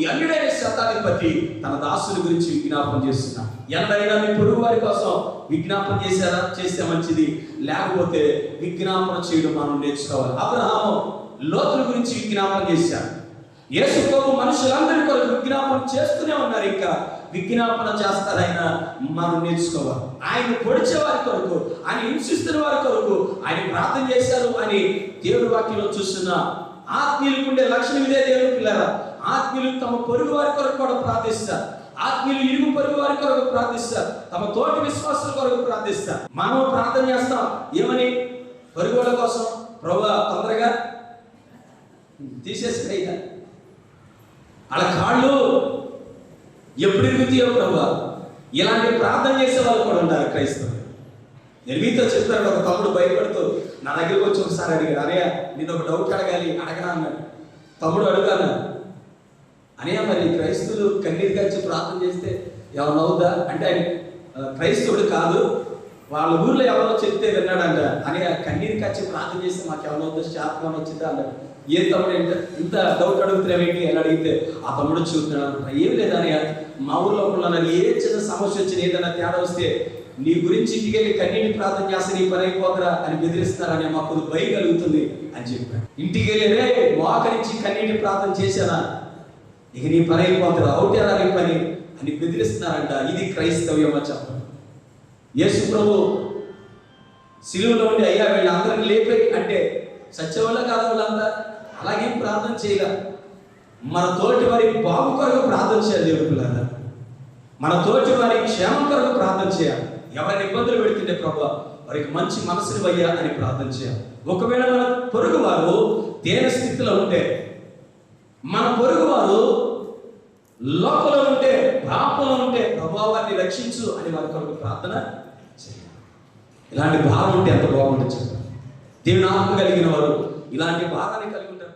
ఈ అన్యుడైన శతాధిపతి తన దాసుల గురించి విజ్ఞాపం చేస్తున్నాడు ఎవరైనా మీ పొరుగు వారి కోసం విజ్ఞాపన చేశారా? చేస్తే మంచిది. లేకపోతే విజ్ఞాపన చేయడం మనం నేర్చుకోవాలి. అబ్రహాము లోతుల గురించి విజ్ఞాపన చేశారు యేసు ప్రభు మనుషులందరి కొరకు విజ్ఞాపన చేస్తూనే ఉన్నారు. ఇంకా విజ్ఞాపన చేస్తారైనా మనం నేర్చుకోవాలి. ఆయన పొడిచే వారి కొరకు ఆయన హింసిస్తున్న వారి కొరకు ఆయన ప్రార్థన చేశారు అని దేవుడి వాక్యంలో చూస్తున్న. ఆత్మీయులకు ఉండే లక్షణం ఇదే దేవుని పిల్లరా. ఆత్మీయులు తమ పొరుగు వారి కొరకు కూడా ప్రార్థిస్తారు. ఆత్మీయులు ఇరుగు పొరుగు వారి కొరకు ప్రార్థిస్తారు. తమ తోటి విశ్వాసుల కొరకు ప్రార్థిస్తారు. మనం ప్రార్థన చేస్తాం. ఏమని? పొరుగు వాళ్ళ కోసం. ప్రభు తొందరగా. తీసేసి అయ్యా వాళ్ళ కాళ్ళు ఎప్పుడు ఇరుగుతాయో ప్రభా. ఇలాంటి ప్రార్థన చేసే వాళ్ళు కూడా ఉన్నారు క్రైస్తవులు. నేను మీతో చెప్తాను ఒక తమ్ముడు భయపడుతూ నా దగ్గరికి వచ్చి ఒకసారి అడిగాడు అనయ్య నేను ఒక డౌట్ అడగాలి అడగనా? అన్నాడు. తమ్ముడు అడుగుతాను అనయ్య మరి క్రైస్తువులు కన్నీరు కలిసి ప్రార్థన చేస్తే ఏమన్నా అవుదా అంటే ఆయన క్రైస్తవుడు కాదు వాళ్ళ ఊర్లో ఎవరో చెప్తే విన్నాడంట. అని కన్నీరు కచ్చి ప్రార్థన చేస్తే మాకు ఏమన్నా శాపం వచ్చిందా? అన్నాడు. ఏ తమ్ముడు ఏంట? ఇంత డౌట్ అడుగుతున్నావేంటి అని అడిగితే ఆ తమ్ముడు చూస్తున్నాడు ఏం లేదని మా ఊర్లో ఉన్న ఏ చిన్న సమస్య వచ్చిన ఏదైనా తేడా వస్తే నీ గురించి ఇంటికి వెళ్ళి కన్నీటి ప్రార్థన చేస్తే నీ పని అయిపోకరా అని బెదిరిస్తారని మాకు భయం కలుగుతుంది అని చెప్పాడు. ఇంటికి వెళ్ళి రే మోకరించి కన్నీటి ప్రార్థన చేశానా? ఇక నీ పని అయిపోతురా అవుతారా నీ పని? అని బెదిరిస్తున్నారంట. ఇది క్రైస్తవ్యం అని చెప్పండి. యేసు ప్రభు సిలువలో ఉండి అయ్యా వీళ్ళందరిని లేపే అంటే సత్యవల్ల కాదు వాళ్ళంతా అలాగేం ప్రార్థన చేయగా మన తోటి వారి బాబు కొరకు ప్రార్థన చేయాలి దేవుడు మన తోటి వారి క్షేమం కొరకు ప్రార్థన చేయాలి. ఎవరిని ఇబ్బందులు పెడుతుండే ప్రభు వారికి మంచి మనసుని వయ్యా అని ప్రార్థన చేయాలి. ఒకవేళ మన పొరుగు వారు దేన స్థితిలో ఉంటే మన పొరుగు వారు లోపల ఉంటే పాపంలో ఉంటే ప్రభావాన్ని రక్షించు అని వారి కొరకు ప్రార్థన చేయాలి. ఇలాంటి భావం ఉంటే ఎంత బాగుంటుంది చెప్పండి. దేవుని ఆత్మ కలిగిన వారు ఇలాంటి భావాన్ని కలిగి ఉంటారు.